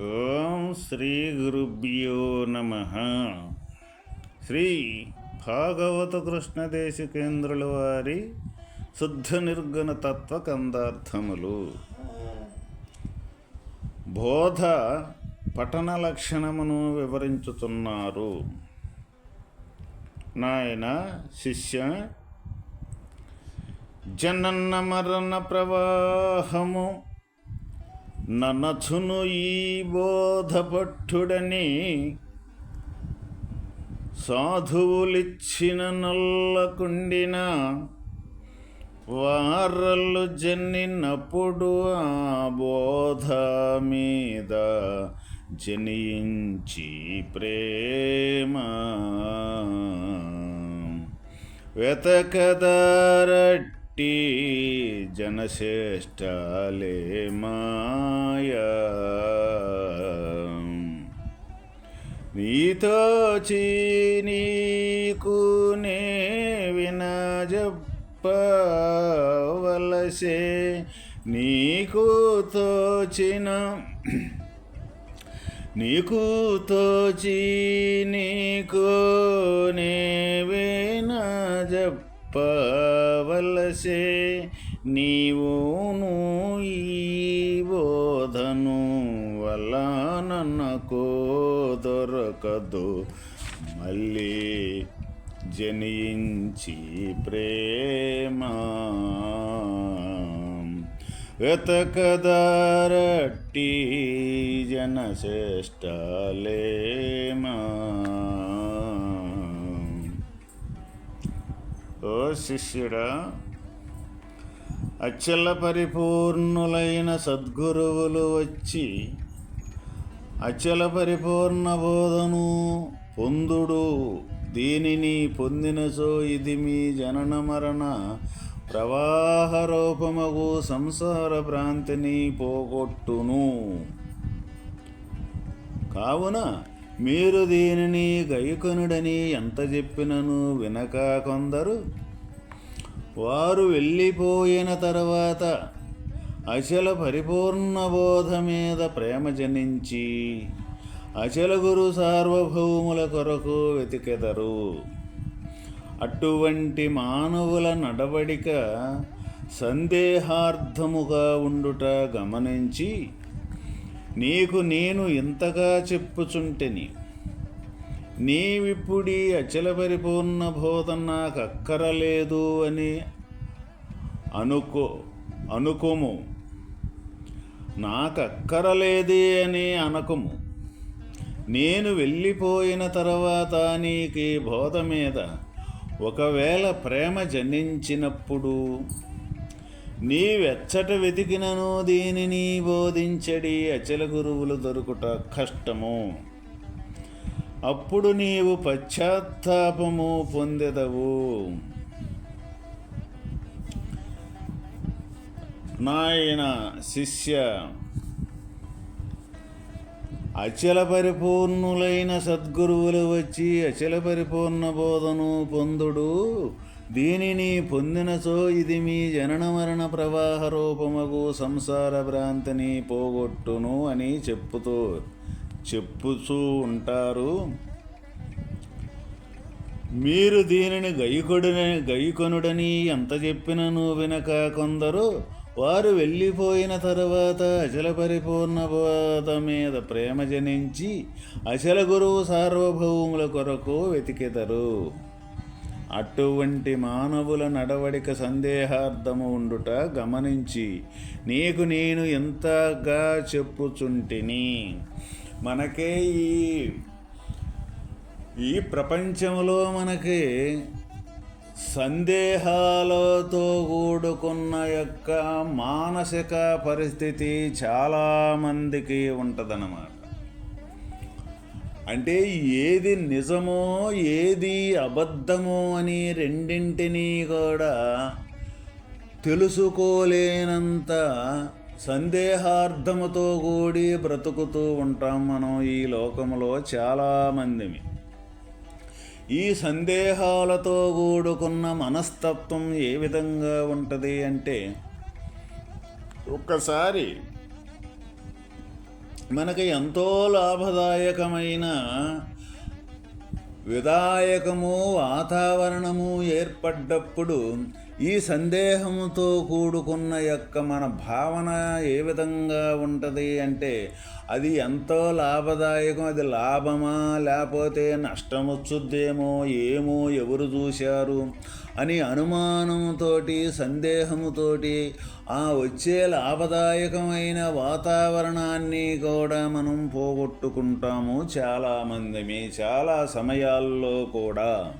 ఓం శ్రీ గురుభ్యో నమ. శ్రీ భాగవత కృష్ణ దేశికేంద్రుల వారి శుద్ధ నిర్గుణ తత్వ కందార్థములు. బోధ పఠన లక్షణమును వివరించుతున్నారు. నాయన శిష్య జనన మరణ ప్రవాహము ననచును ఈ బోధపట్టుడని సాధువులిచ్చిన నల్లకుండిన వారలు జన్నినప్పుడు ఆ బోధ మీద జనించి ప్రేమ. పుట్టి జనశ్రేష్టాలే మాయా. నీతో చీనీకు నే వినజప్పవలసే నీకు తోచిన నీకు తోచి నీకు నే వినజప్పవలసే నీవును ఈ బోధను వల్ల నన్నకో దొరకదు మళ్ళీ జనించి ప్రేమ వెతకదారట్టి జనశ్రేష్టలేమా ఓ శిష్యుడా అచల పరిపూర్ణులైన సద్గురువులు వచ్చి అచల పరిపూర్ణ బోధను పొందుడు. దీనిని పొందినచో ఇది మీ జనన మరణ. ప్రవాహ రూపమగు సంసార భ్రాంతిని పోగొట్టును. కావున మీరు దీనిని గైకొనుడని ఎంత చెప్పినను వినక కొందరు? వారు వెళ్ళిపోయిన తర్వాత అచల పరిపూర్ణ బోధ మీద ప్రేమ జనించి అచల గురు సార్వభౌముల కొరకు వెతికెదరు. అటువంటి మానవుల నడవడిక సందేహార్థముగా ఉండుట గమనించి నీకు నేను ఇంతగా చెప్పుచుంటేని. నీవిప్పుడీ అచల పరిపూర్ణ బోధన నాకు అక్కరలేదు అని అనుకో అనుకోము. నాకు అక్కరలేదే అని అనకము. నేను వెళ్ళిపోయిన తర్వాత నీకు ఈ బోధ మీద ఒకవేళ ప్రేమ జనించినప్పుడు నీవెచ్చట వెతికినను దీనిని బోధించడి అచల గురువులు దొరుకుట కష్టము. అప్పుడు నీవు పశ్చాత్తాపము పొందెదవు. నాయన శిష్య అచల పరిపూర్ణులైన సద్గురువులు వచ్చి అచల పరిపూర్ణ బోధను పొందుడు. దీనిని పొందినచో ఇది మీ జనన మరణ ప్రవాహ రూపముగు సంసార భ్రాంతిని పోగొట్టును అని చెప్పుతూ చెప్పుతూ ఉంటారు. మీరు దీనిని గైకొడని గైకొనుడని ఎంత చెప్పినను వినక కొందరు వారు వెళ్ళిపోయిన తర్వాత అచల పరిపూర్ణ బోధ మీద ప్రేమ జనించి అచల గురువు సార్వభౌముల కొరకు వెతికెదరు. అటువంటి మానవుల నడవడిక సందేహార్థము ఉండుట గమనించి నీకు నేను ఎంతగా చెప్పుచుంటిని. మనకే ఈ ఈ ప్రపంచంలో మనకి సందేహాలతో కూడుకున్న యొక్క మానసిక పరిస్థితి చాలామందికి ఉంటుందన్నమాట. అంటే ఏది నిజమో ఏది అబద్ధమో అని రెండింటినీ కూడా తెలుసుకోలేనంత సందేహార్థముతో కూడి బ్రతుకుతూ ఉంటాం మనం ఈ లోకంలో చాలామందిమి. ఈ సందేహాలతో కూడుకున్న మనస్తత్వం ఏ విధంగా ఉంటుంది అంటే ఒక్కసారి మనకి ఎంతో లాభదాయకమైన విదాయకము వాతావరణము ఏర్పడ్డప్పుడు ఈ సందేహముతో కూడుకున్న యొక్క మన భావన ఏ విధంగా ఉంటుంది అంటే అది ఎంతో లాభదాయకం అది లాభమా లేకపోతే నష్టం వచ్చుద్దేమో ఏమో ఎవరు చూశారు అని అనుమానంతోటి సందేహముతోటి ఆ వచ్చే లాభదాయకమైన వాతావరణాన్ని కూడా మనం పోగొట్టుకుంటాము చాలామందిమి చాలా సమయాల్లో కూడా.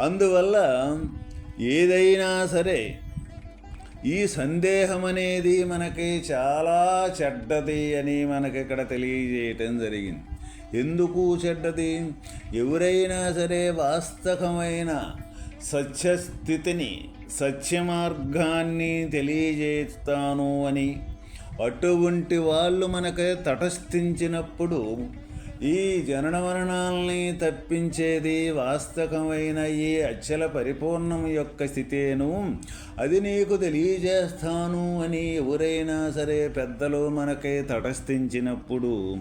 అందువల్ల ఏదైనా సరే ఈ సందేహం అనేది మనకి చాలా చెడ్డది అని మనకి ఇక్కడ తెలియజేయటం జరిగింది. ఎందుకు చెడ్డది? ఎవరైనా సరే వాస్తవమైన సత్యస్థితిని సత్యమార్గాన్ని తెలియజేస్తాను అని అటువంటి వాళ్ళు మనకి తటస్థించినప్పుడు ఈ జనన మరణాలని తప్పించేది వాస్తవమైన ఈ అచ్చల పరిపూర్ణం యొక్క స్థితేను. అది నీకు తెలియజేస్తాను అని ఎవరైనా సరే పెద్దలు మనకై తటస్థించినప్పుడు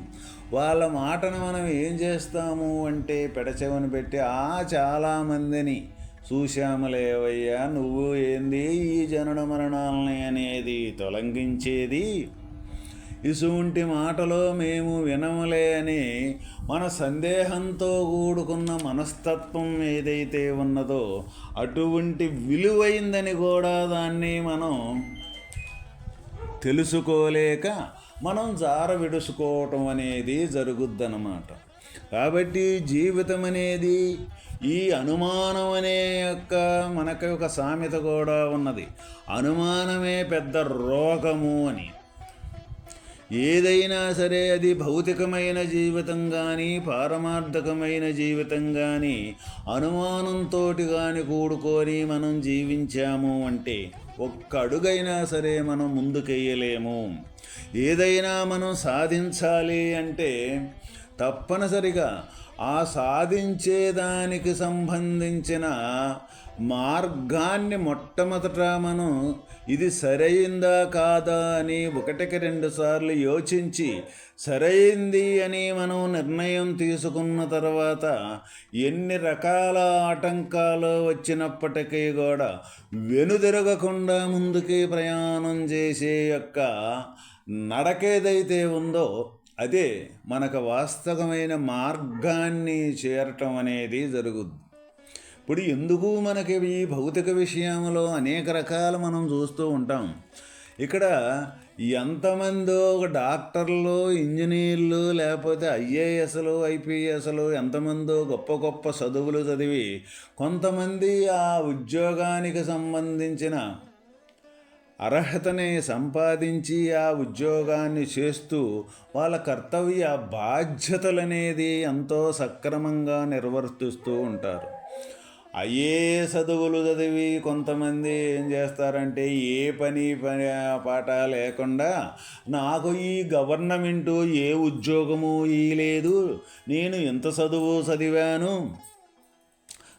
వాళ్ళ మాటను మనం ఏం చేస్తాము అంటే పెడచెవను పెట్టి ఆ చాలామందిని చూశాములేవయ్యా నువ్వు ఏంది ఈ జనన మరణాలని అనేది తొలగించేది? ఇసువంటి మాటలో మేము వినములే అని మన సందేహంతో కూడుకున్న మనస్తత్వం ఏదైతే ఉన్నదో అటువంటి విలువైందని కూడా దాన్ని మనం తెలుసుకోలేక మనం జార విడుచుకోవటం అనేది జరుగుద్దన్నమాట. కాబట్టి జీవితం అనేది ఈ అనుమానం అనే యొక్క మనకి ఒక సామెత కూడా ఉన్నది. అనుమానమే పెద్ద రోగము అని. ఏదైనా సరే అది భౌతికమైన జీవితం కానీ పారమార్థకమైన జీవితం కానీ అనుమానంతో కానీ కూడుకొని మనం జీవించాము అంటే ఒక్క అడుగైనా సరే మనం ముందుకెయ్యలేము. ఏదైనా మనం సాధించాలి అంటే తప్పనిసరిగా ఆ సాధించేదానికి సంబంధించిన మార్గాన్ని మొట్టమొదట మనం ఇది సరైందా కాదా అని ఒకటికి రెండు సార్లు యోచించి సరైంది అని మనం నిర్ణయం తీసుకున్న తర్వాత ఎన్ని రకాల ఆటంకాలు వచ్చినప్పటికీ కూడా వెనుదిరగకుండా ముందుకి ప్రయాణం చేసే యొక్క నడకేదైతే ఉందో అదే మనకు వాస్తవమైన మార్గాన్ని చేరటం అనేది జరుగుద్ది. ఇప్పుడు ఎందుకు మనకి ఈ భౌతిక విషయంలో అనేక రకాలు మనం చూస్తూ ఉంటాం? ఇక్కడ ఎంతమందో ఒక డాక్టర్లు ఇంజనీర్లు లేకపోతే ఐఏఎస్లు ఐపీఎస్లు ఎంతమందో గొప్ప గొప్ప చదువులు చదివి కొంతమంది ఆ ఉద్యోగానికి సంబంధించిన అర్హతని సంపాదించి ఆ ఉద్యోగాన్ని చేస్తూ వాళ్ళ కర్తవ్య బాధ్యతలనేది ఎంతో సక్రమంగా నిర్వర్తిస్తూ ఉంటారు. అయ్యే చదువులు చదివి కొంతమంది ఏం చేస్తారంటే ఏ పని పని పాట లేకుండా నాకు ఈ గవర్నమెంటు ఏ ఉద్యోగము లేదు నేను ఎంత చదువు చదివాను?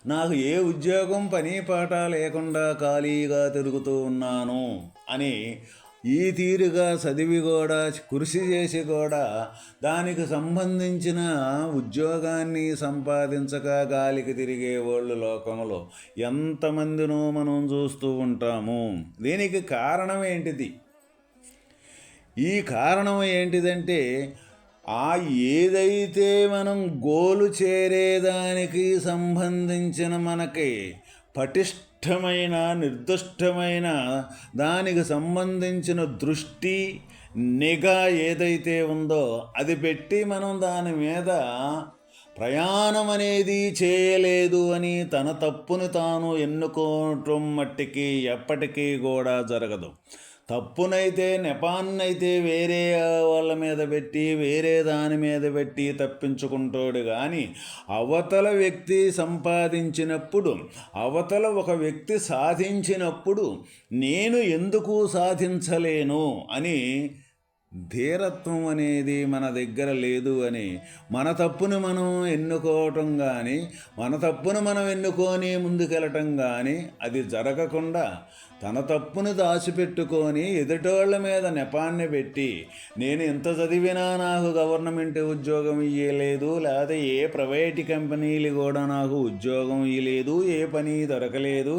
నాకు ఏ ఉద్యోగం పని పాట లేకుండా ఖాళీగా తిరుగుతూ ఉన్నాను? అని ఈ తీరుగా చదివి కూడా కృషి చేసి కూడా దానికి సంబంధించిన ఉద్యోగాన్ని సంపాదించక గాలికి తిరిగే వాళ్ళు లోకంలో ఎంతమందినో మనం చూస్తూ ఉంటాము. దీనికి కారణం ఏంటిది? ఈ కారణం ఏంటిదంటే ఆ ఏదైతే మనం గోలు చేరేదానికి సంబంధించిన మనకి పటిష్ట ఇష్టమైన నిర్దిష్టమైన దానికి సంబంధించిన దృష్టి నిఘా ఏదైతే ఉందో అది పెట్టి మనం దాని మీద ప్రయాణం అనేది చేయలేదు అని తన తప్పును తాను ఎన్నుకోవటం మట్టికి ఎప్పటికీ కూడా జరగదు. తప్పునైతే నెపాన్నైతే వేరే వాళ్ళ మీద పెట్టి వేరే దాని మీద పెట్టి తప్పించుకుంటాడు. కానీ అవతల వ్యక్తి సంపాదించినప్పుడు అవతల ఒక వ్యక్తి సాధించినప్పుడు నేను ఎందుకు సాధించలేను అని ధీరత్వం అనేది మన దగ్గర లేదు అని మన తప్పును మనం ఎన్నుకోవటం కానీ మన తప్పును మనం ఎన్నుకొని ముందుకెళ్ళటం కానీ అది జరగకుండా తన తప్పును దాచిపెట్టుకొని ఎదుటోళ్ళ మీద నెపాన్ని పెట్టి నేను ఎంత చదివినా నాకు గవర్నమెంట్ ఉద్యోగం ఇయ్యలేదు లేదా ఏ ప్రైవేట్ కంపెనీలు కూడా నాకు ఉద్యోగం ఇయ్యలేదు ఏ పని దొరకలేదు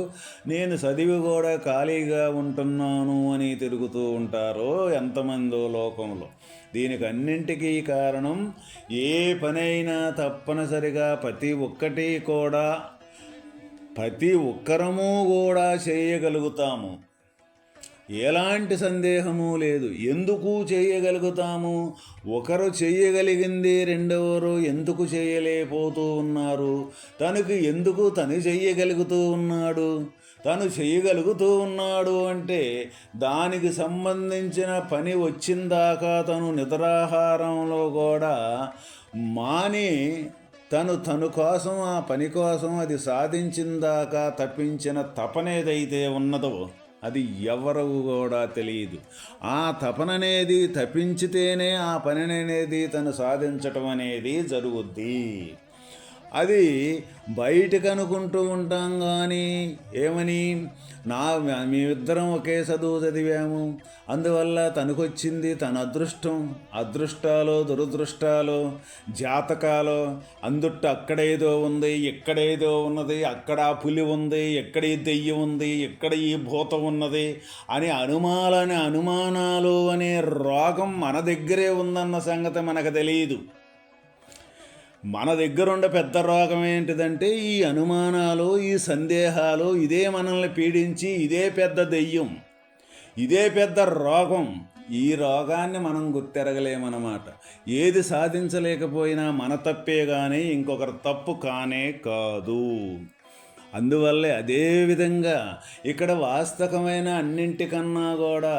నేను చదివి కూడా ఖాళీగా ఉంటున్నాను అని తిరుగుతూ ఉంటారో ఎంతమందో లోకంలో. దీనికి అన్నింటికీ కారణం ఏ పనైనా తప్పనిసరిగా ప్రతి ఒక్కటి కూడా ప్రతి ఒక్కరము కూడా చేయగలుగుతాము. ఎలాంటి సందేహము లేదు. ఎందుకు చేయగలుగుతాము? ఒకరు చేయగలిగింది రెండవరు ఎందుకు చేయలేకపోతూ ఉన్నారు? తనకు ఎందుకు తను చేయగలుగుతూ ఉన్నాడు? తను చేయగలుగుతూ ఉన్నాడు అంటే దానికి సంబంధించిన పని వచ్చిందాకా తను నిద్రాహారంలో కూడా మాని తను తను కోసం ఆ పని కోసం అది సాధించిందాకా తప్పించిన తపనేదైతే ఉన్నదో అది ఎవరు కూడా తెలియదు. ఆ తపననేది తప్పించితేనే ఆ పని అనేది తను సాధించటం అనేది జరుగుద్ది. అది బయటకు అనుకుంటూ ఉంటాం కానీ ఏమని? నా మేమిద్దరం ఒకే చదువు చదివాము. అందువల్ల తనకొచ్చింది తన అదృష్టం. అదృష్టాలో దురదృష్టాలో జాతకాలో అందుట్టు అక్కడేదో ఉంది ఇక్కడేదో ఉన్నది అక్కడ పులి ఉంది ఎక్కడ ఈ దెయ్యం ఉంది ఎక్కడ ఈ భూతం ఉన్నది అని అనుమాలని అనుమానాలు అనే రోగం మన దగ్గరే ఉందన్న సంగతి మనకు తెలియదు. మన దగ్గరుండే పెద్ద రోగం ఏంటిదంటే ఈ అనుమానాలు ఈ సందేహాలు ఇదే మనల్ని పీడించి ఇదే పెద్ద దెయ్యం ఇదే పెద్ద రోగం. ఈ రోగాన్ని మనం గుర్తెరగలేమన్నమాట. ఏది సాధించలేకపోయినా మన తప్పే కానీ ఇంకొకరి తప్పు కానే కాదు. అందువల్లే అదే విధంగా ఇక్కడ వాస్తవమైన అన్నింటికన్నా కూడా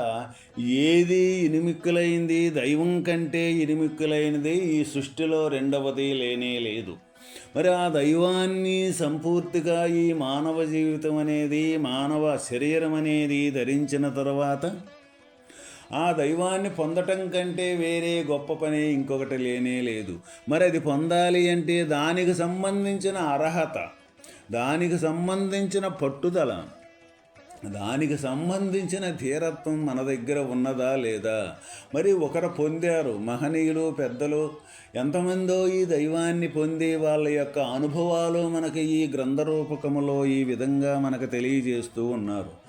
ఏది ఇనిమిక్కులైంది దైవం కంటే ఇనిమిక్కులైనది ఈ సృష్టిలో రెండవది లేనే లేదు. మరి ఆ దైవాన్ని సంపూర్తిగా ఈ మానవ జీవితం అనేది మానవ శరీరం అనేది ధరించిన తర్వాత ఆ దైవాన్ని పొందటం కంటే వేరే గొప్ప పని ఇంకొకటి లేనే లేదు. మరి అది పొందాలి అంటే దానికి సంబంధించిన అర్హత దానికి సంబంధించిన పట్టుదల దానికి సంబంధించిన ధీరత్వం మన దగ్గర ఉన్నదా లేదా? మరి ఒకరు పొందారు మహనీయులు పెద్దలు ఎంతమందో ఈ దైవాన్ని పొంది వాళ్ళ యొక్క అనుభవాలు మనకి ఈ గ్రంథరూపకములో ఈ విధంగా మనకు తెలియజేస్తూ ఉన్నారు.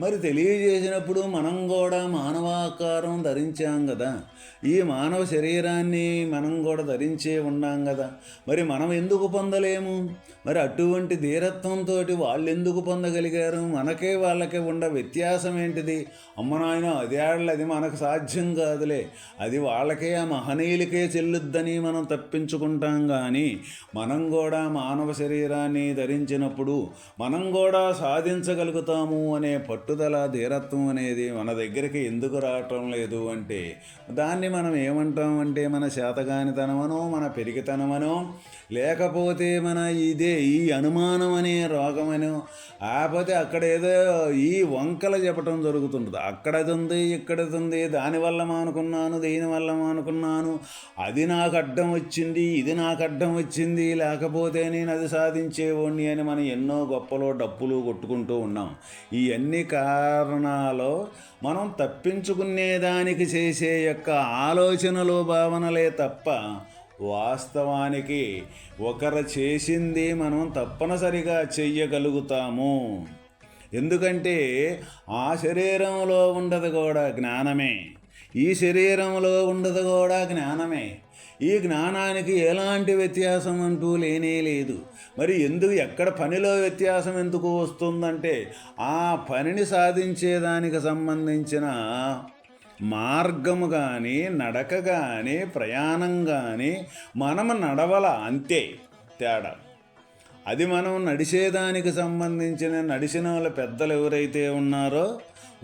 మరి తెలియజేసినప్పుడు మనం కూడా మానవాకారం ధరించాం కదా. ఈ మానవ శరీరాన్ని మనం కూడా ధరించే ఉన్నాం కదా. మరి మనం ఎందుకు పొందలేము? మరి అటువంటి ధీరత్వంతో వాళ్ళు ఎందుకు పొందగలిగారు? మనకే వాళ్ళకే ఉండ వ్యత్యాసం ఏంటిది? అమ్మ నాయన అదేళ్ళు అది మనకు సాధ్యం కాదులే. అది వాళ్ళకే ఆ మహనీయులకే చెల్లుద్దని మనం తప్పించుకుంటాం కానీ మనం కూడా మానవ శరీరాన్ని ధరించినప్పుడు మనం కూడా సాధించగలుగుతాము అనే పట్టుదల ధీరత్వం అనేది మన దగ్గరికి ఎందుకు రావటం లేదు అంటే దాన్ని మనం ఏమంటాం అంటే మన శాతగానితనమనో మన పెరిగితనమనో లేకపోతే మన ఇదే ఈ అనుమానం అనే రోగమనో లేకపోతే అక్కడ ఏదో ఈ వంకలు చెప్పటం జరుగుతుంటుంది. అక్కడది ఉంది ఇక్కడది ఉంది దానివల్ల మానుకున్నాను దీనివల్ల మానుకున్నాను అది నాకు అడ్డం వచ్చింది ఇది నాకు అడ్డం వచ్చింది లేకపోతే నేను అది సాధించేవాడిని అని మనం ఎన్నో గొప్పలో డప్పులు కొట్టుకుంటూ ఉన్నాం. ఇవన్నీ కారణాలు మనం తప్పించుకునేదానికి చేసే యొక్క ఆలోచనలు భావనలే తప్ప వాస్తవానికి ఒకరు చేసింది మనం తప్పనిసరిగా చెయ్యగలుగుతాము. ఎందుకంటే ఆ శరీరంలో ఉండదు కూడా జ్ఞానమే. ఈ శరీరంలో ఉండదు కూడా జ్ఞానమే. ఈ జ్ఞానానికి ఎలాంటి వ్యత్యాసం అంటూ లేనే లేదు. మరి ఎందుకు ఎక్కడ పనిలో వ్యత్యాసం ఎందుకు వస్తుందంటే ఆ పనిని సాధించేదానికి సంబంధించిన మార్గము కానీ నడక కానీ ప్రయాణం కానీ మనము నడవల అంతే తేడా. అది మనం నడిచేదానికి సంబంధించిన నడిచిన వాళ్ళ పెద్దలు ఎవరైతే ఉన్నారో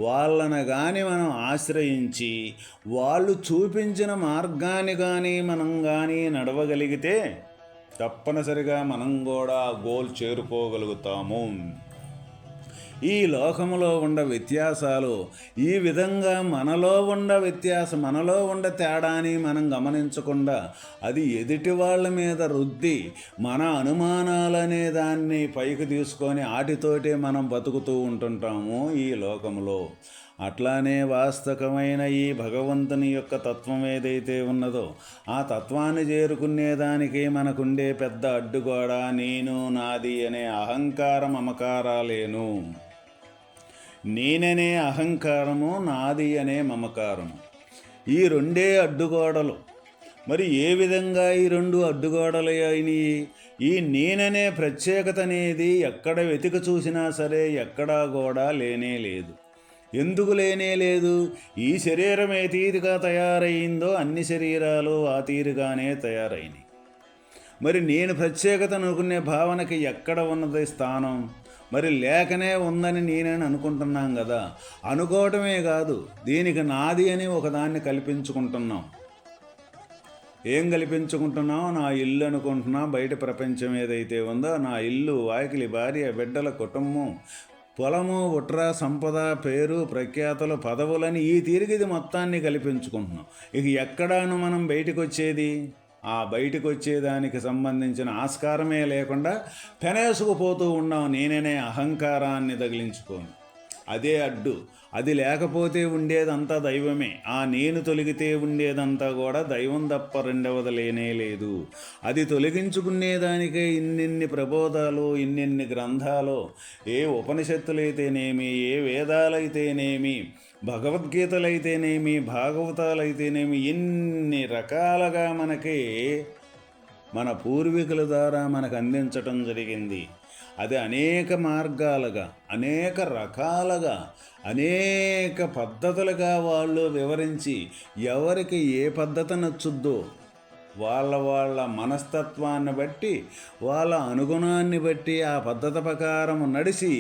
వాళ్ళని కానీ మనం ఆశ్రయించి వాళ్ళు చూపించిన మార్గాన్ని కానీ మనం కానీ నడవగలిగితే తప్పనిసరిగా మనం కూడా గోల్ చేరుకోగలుగుతాము. ఈ లోకములో ఉండ వ్యత్యాసాలు ఈ విధంగా మనలో ఉండ వ్యత్యాసం మనలో ఉండ తేడాని మనం గమనించకుండా అది ఎదుటి వాళ్ళ మీద రుద్ది మన అనుమానాలనే దాన్ని పైకి తీసుకొని ఆటితోటే మనం బతుకుతూ ఉంటుంటాము ఈ లోకంలో అట్లానే వాస్తవమైన ఈ భగవంతుని యొక్క తత్వం ఏదైతే ఉన్నదో ఆ తత్వాన్ని చేరుకునేదానికి మనకుండే పెద్ద అడ్డుగోడ నేను నాది అనే అహంకార మమకారాలేను నేననే అహంకారము నాది అనే మమకారము. ఈ రెండే అడ్డుగోడలు. మరి ఏ విధంగా ఈ రెండు అడ్డుగోడలు అయినాయి ఈ నేననే ప్రత్యేకత అనేది ఎక్కడ వెతికి చూసినా సరే ఎక్కడా కూడా లేనే లేదు. ఎందుకు లేనే లేదు? ఈ శరీరం ఏ తీరుగా తయారైందో అన్ని శరీరాలు ఆ తీరుగానే తయారైనవి మరి నేను ప్రత్యేకత అనుకునే భావనకి ఎక్కడ ఉన్నది స్థానం? మరి లేకనే ఉందని నేనని అనుకుంటున్నాం కదా? అనుకోవటమే కాదు దీనికి నాది అని ఒకదాన్ని కల్పించుకుంటున్నాం. ఏం కల్పించుకుంటున్నాం? నా ఇల్లు అనుకుంటున్నా బయట ప్రపంచం ఏదైతే ఉందో నా ఇల్లు వాకిలి భార్య బిడ్డల కుటుంబం పొలము ఉట్ర సంపద పేరు ప్రఖ్యాతలు పదవులని ఈ తీరిగిది మొత్తాన్ని కల్పించుకుంటున్నాం. ఇక ఎక్కడాను మనం బయటకు వచ్చేది ఆ బయటకు వచ్చేదానికి సంబంధించిన ఆస్కారమే లేకుండా పెనేసుకుపోతూ ఉన్నాం నేననే అహంకారాన్ని తగిలించుకోను. అదే అడ్డు. అది లేకపోతే ఉండేదంతా దైవమే. ఆ నేను తొలగితే ఉండేదంతా కూడా దైవం తప్ప రెండవది లేనే లేదు. అది తొలగించుకునేదానికే ఇన్నిన్ని ప్రబోధాలు ఇన్నిన్ని గ్రంథాలు ఏ ఉపనిషత్తులైతేనేమి ఏ వేదాలైతేనేమి భగవద్గీతలైతేనేమి భాగవతాలైతేనేమి ఎన్ని రకాలుగా మనకి మన పూర్వీకుల ద్వారా మనకు అందించటం జరిగింది. అది అనేక మార్గాలుగా అనేక రకాలుగా అనేక పద్ధతులుగా వాళ్ళు వివరించి ఎవరికి ఏ పద్ధతి నచ్చుద్దో వాళ్ళ వాళ్ళ మనస్తత్వాన్ని బట్టి వాళ్ళ అనుగుణాన్ని బట్టి ఆ పద్ధతి ప్రకారం నడిచి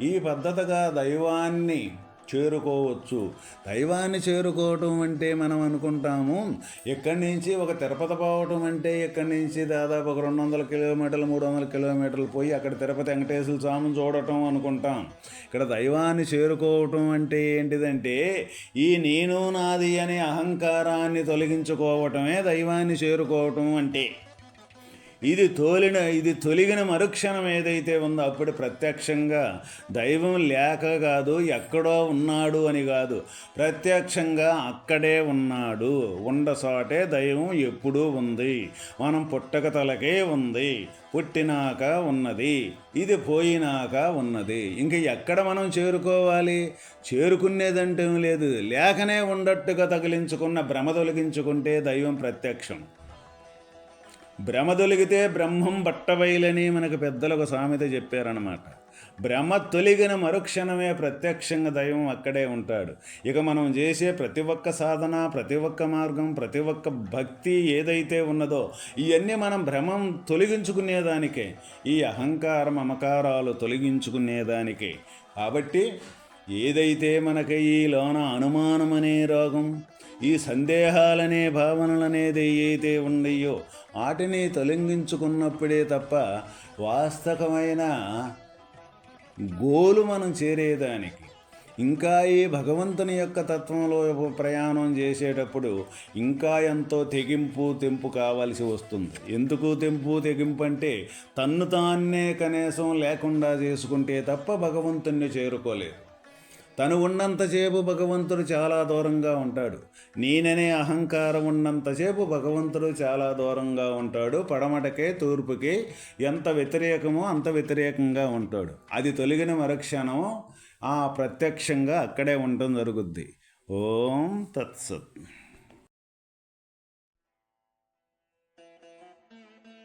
ఈ పద్ధతిగా దైవాన్ని చేరుకోవచ్చు. దైవాన్ని చేరుకోవటం అంటే మనం అనుకుంటాము ఇక్కడి నుంచి ఒక తిరుపతి పోవటం అంటే ఇక్కడి నుంచి దాదాపు ఒక రెండు వందల కిలోమీటర్లు మూడు వందల కిలోమీటర్లు పోయి అక్కడ తిరుపతి వెంకటేశ్వర స్వామిని చూడటం అనుకుంటాం. ఇక్కడ దైవాన్ని చేరుకోవటం అంటే ఏంటిదంటే ఈ నేను నాది అనే అహంకారాన్ని తొలగించుకోవటమే దైవాన్ని చేరుకోవటం అంటే. ఇది తోలిన ఇది తొలిగిన మరుక్షణం ఏదైతే ఉందో అప్పుడు ప్రత్యక్షంగా దైవం లేక కాదు ఎక్కడో ఉన్నాడు అని కాదు. ప్రత్యక్షంగా అక్కడే ఉన్నాడు. ఉండసాటే దైవం ఎప్పుడూ ఉంది. మనం పుట్టక తలకే ఉంది. పుట్టినాక ఉన్నది. ఇది పోయినాక ఉన్నది. ఇంక ఎక్కడ మనం చేరుకోవాలి? చేరుకునేదంటే లేదు. లేకనే ఉండట్టుగా తగిలించుకున్న భ్రమ తొలగించుకుంటే దైవం ప్రత్యక్షం. భ్రమ తొలిగితే బ్రహ్మం బట్టబయలని మనకు పెద్దలు ఒక సామెత చెప్పారనమాట భ్రమ తొలిగిన మరుక్షణమే ప్రత్యక్షంగా దైవం అక్కడే ఉంటాడు. ఇక మనం చేసే ప్రతి ఒక్క సాధన ప్రతి ఒక్క మార్గం ప్రతి ఒక్క భక్తి ఏదైతే ఉన్నదో ఇవన్నీ మనం భ్రమం తొలగించుకునేదానికే ఈ అహంకారం మమకారాలు తొలగించుకునేదానికే కాబట్టి ఏదైతే మనకి ఈ లోన అనుమానం అనే రోగం ఈ సందేహాలనే భావనలనేది ఏదైతే ఉన్నాయో వాటిని తొలగించుకున్నప్పుడే తప్ప వాస్తవమైన గోలు మనం చేరేదానికి. ఇంకా ఈ భగవంతుని యొక్క తత్వంలో ప్రయాణం చేసేటప్పుడు ఇంకా ఎంతో తెగింపు తెంపు కావాల్సి వస్తుంది. ఎందుకు తెంపు తెగింపు అంటే తన్ను తాన్నే కనీసం లేకుండా చేసుకుంటే తప్ప భగవంతుణ్ణి చేరుకోలేదు. తను ఉన్నంతసేపు భగవంతుడు చాలా దూరంగా ఉంటాడు. నేననే అహంకారం ఉన్నంతసేపు భగవంతుడు చాలా దూరంగా ఉంటాడు. పడమటకే తూర్పుకి ఎంత వ్యతిరేకమో అంత వ్యతిరేకంగా ఉంటాడు. అది తొలగిన మరుక్షణం ఆ ప్రత్యక్షంగా అక్కడే ఉండటం జరుగుద్ది. ఓం తత్సత్.